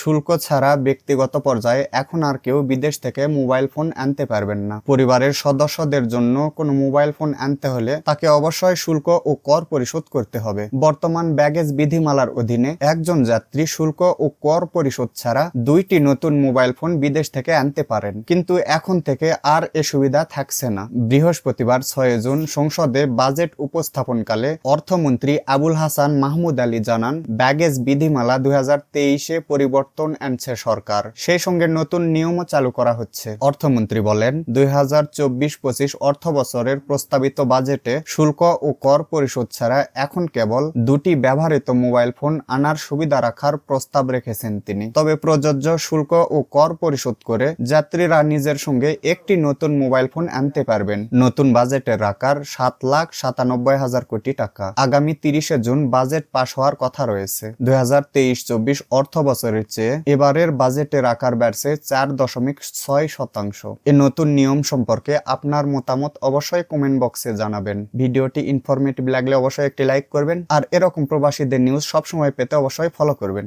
শুল্ক ছাড়া ব্যক্তিগত পর্যায়ে এখন আর কেউ বিদেশ থেকে মোবাইল ফোন আনতে পারবেন না। পরিবারের সদস্যদের জন্য কোনো মোবাইল ফোন আনতে হলে তাকে অবশ্যই শুল্ক ও কর পরিশোধ করতে হবে। বর্তমান ব্যাগেজ বিধিমালার অধীনে একজন যাত্রী শুল্ক ও কর পরিশোধ ছাড়া দুইটি নতুন মোবাইল ফোন বিদেশ থেকে আনতে পারেন। কিন্তু এখন থেকে আর এ সুবিধা থাকছে না। বৃহস্পতিবার ছয় জুন সংসদে বাজেট উপস্থাপনকালে অর্থমন্ত্রী আবুল হাসান মাহমুদ আলী জানান, ব্যাগেজ বিধিমালা দুই হাজার তেইশে পরিবর্তন আনছে সরকার। সেই সঙ্গে নতুন নিয়মও চালু করা হচ্ছে। অর্থমন্ত্রী বলেন, দুই হাজার পঁচিশ অর্থ বছরের প্রস্তাবিত বাজেটে শুল্ক ও কর পরিশোধ ছাড়া এখন কেবল দুটি ব্যবহৃত মোবাইল ফোন আনার সুবিধা রাখার প্রস্তাব রেখেছেন তিনি। তবে প্রযোজ্য শুল্ক ও কর পরিশোধ করে যাত্রীরা নিজের সঙ্গে একটি নতুন মোবাইল ফোন আনতে পারবেন। নতুন বাজেটের আকার সাত লাখ সাতানব্বই হাজার কোটি টাকা। আগামী তিরিশে জুন বাজেট পাশ হওয়ার কথা রয়েছে। দুই হাজার তেইশ চব্বিশ অর্থ বছরের চেয়ে এবারের বাজেটের আকার বাড়ছে চার দশমিক ছয় শতাংশ। এ নতুন নিয়ম সম্পর্কে আপনার মতামত অবশ্যই কমেন্ট বক্সে জানাবেন। ভিডিওটি ইনফরমেটিভ লাগলে অবশ্যই একটি লাইক করবেন, আর এরকম প্রবাসীদের নিউজ সবসময় পেতে অবশ্যই ফলো করবেন।